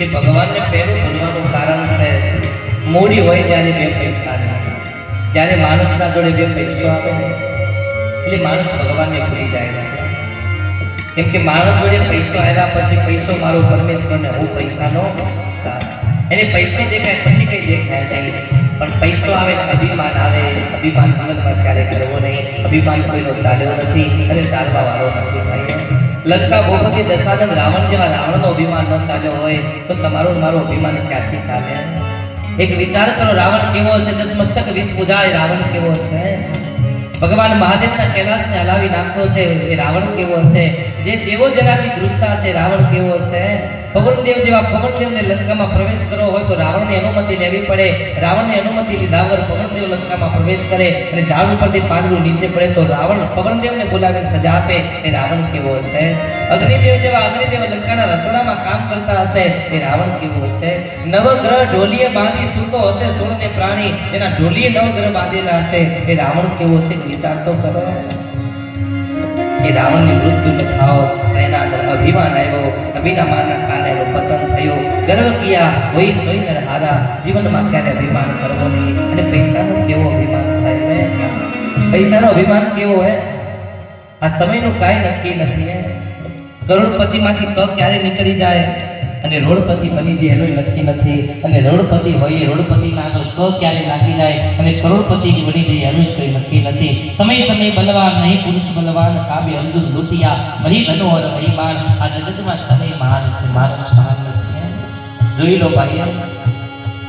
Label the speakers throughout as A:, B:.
A: કે ભગવાનને પહેલું ભૂલવાનું કારણ છે, મૂડી હોય ત્યારે બે પૈસા નહીં જ્યારે માણસના જોડે બે પૈસો આવે એટલે માણસ ભગવાનને ભૂલી જાય છે. કેમ કે માણસ જોડે પૈસો આવ્યા પછી પૈસો મારો પરમેશ્વર ને હું પૈસાનો. એને પૈસો દેખાય, પછી કઈ દેખાય નહીં. પણ પૈસો આવે અભિમાન આવે, અભિમાન જીવનમાં ક્યારે કરવો નહીં. અભિમાન કોઈનો ચાલ્યો નથી અને ચાલવા વાળો નથી ભાઈ. લંકા ભૂપતિ દશાનંદ રાવણ જેવા રાવણનો અભિમાન ન ચાલ્યો હોય, તો તમારું મારો અભિમાન ક્યાંથી ચાલે? એક વિચાર કરો, રાવણ કેવો હશે? દસ મસ્તક વિષ બુજાય રાવણ કેવો હશે? ભગવાન મહાદેવના કૈલાસને હલાવી નાખતો છે એ રાવણ કેવો હશે? જે દેવો જેનાથી ધ્રુજતા હશે, રાવણ કેવો હશે? પવનદેવ જેવા પવનદેવને લંકામાં પ્રવેશ કરવો હોય તો રાવણની અનુમતિ લેવી પડે. રાવણની અનુમતિ લીધા વગર પવનદેવ લંકામાં પ્રવેશ કરે અને ઝાડ ઉપરથી પાંદડું નીચે પડે તો રાવણ પવનદેવને બોલાવીને સજા આપે. એ રાવણ કેવો હશે? અગ્નિદેવ જેવા અગ્નિદેવ લંકાના રસોડામાં કામ કરતા હશે. એ રાવણ કેવો હશે? નવગ્રહ ઢોલીએ બાંધી સૂતો હશે સોળને પ્રાણી. એના ઢોલીએ નવગ્રહ બાંધેલા હશે. એ રાવણ કેવો હશે વિચાર તો કરો. એ રાવણની મૃત્યુ લખાવો એના અંદર અભિમાન આવ્યો. અભિમાનના કિયા હોય સોઈ નર હારા જીવનમાં ક્યારે અભિમાન કરવો નહીં? અને પૈસાનો કેવો અભિમાન સાહેબ, હે? પૈસાનો અભિમાન કેવો, હે? આ સમયનું કાંઈ નક્કી નથી, હે? કરોડપતિમાંથી ક ક્યારે નીકળી જાય? અને રોડપતિ બની જાય એનું નક્કી નથી. અને રોડપતિ હોય રોડપતિના આગળ ક ક્યારે લાગી જાય? અને કરોડપતિ બની જાય એનું કંઈ નક્કી નથી. સમય સમય બલવાન, નહીં પુરુષ બલવાન, કાબે અર્જુન લૂટિયા મહી મનોહર વહી માન આ જગતમાં સમય મહાન છે, માણસ મહાન નથી. જોઈ લો ભાઈ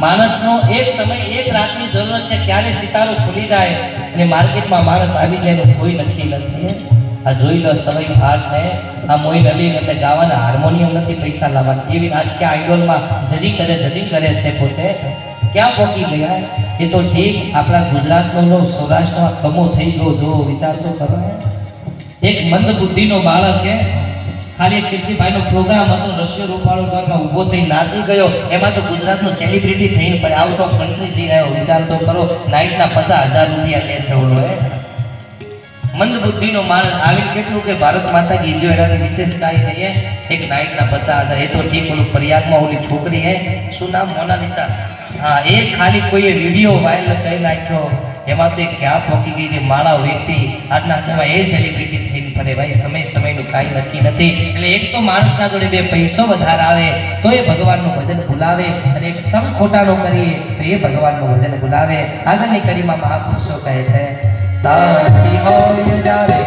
A: માણસનો એક સમય, એક રાતની જરૂરત છે ત્યારે સિતારો ખુલી જાય અને માર્કેટમાં માણસ આવી જાય એનું કોઈ નક્કી નથી આ જોઈ લો સમય ભાટ ને, આ મોઈન અલી એટલે ગાવાના હાર્મોનિયમ નથી પૈસા લાવવાના. એવી આજ કે આઈડોલમાં જજી કરે જજી કરે છે પોતે. ક્યાં પહોંચી ગયા? એ તો ઠીક, આપણા ગુજરાતનો લો, સૌરાષ્ટ્રમાં કમો થઈ ગયો, જો વિચાર તો કરો એક મંદ બુદ્ધિનો બાળક ખાલી કીર્તિભાઈનો પ્રોગ્રામ હતો, રશિયો રૂપાળો ઘરમાં ઊભો થઈ નાચી ગયો. એમાં તો ગુજરાતનો સેલિબ્રિટી થઈને પણ આઉટ ઓફ કન્ટ્રી જઈ રહ્યો. વિચાર તો કરો નાઇટના પચાસ હજાર રૂપિયા લે છે ઓલો, હે? મંદ બુદ્ધિનો માણસ આવીને કેટલું કે ભારત માતા કી જો એનાની વિશેષ કાંઈ હે? એક નાઇટના પચાસ હજાર. એ તો ઠીક, ઓલું પ્રયાગમાં ઓલી છોકરી, હે? શું નામ? મોનાલિસા હા, એ ખાલી કોઈએ વીડિયો વાયરલ કરી નાખ્યો. એમાં તો ક્યાં પહોંચી ગઈ જે માળા વ્યક્તિ આજના સમય એ સેલિબ્રિટી થઈને ફરે. ભાઈ, સમય સમયનું કાંઈ નક્કી નથી. એટલે એક તો માણસના જોડે બે પૈસો વધારે આવે તો એ ભગવાનનું ભજન ભૂલાવે અને એક સમ ખોટાનો કરીએ, તો એ ભગવાનનું ભજન ભૂલાવે. આગળની કડીમાં મહાપુરુષો કહે છે સાથી હોય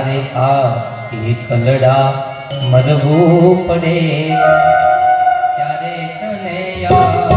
A: તારે આ એકલડા મરવું પડે ત્યારે તને યાદ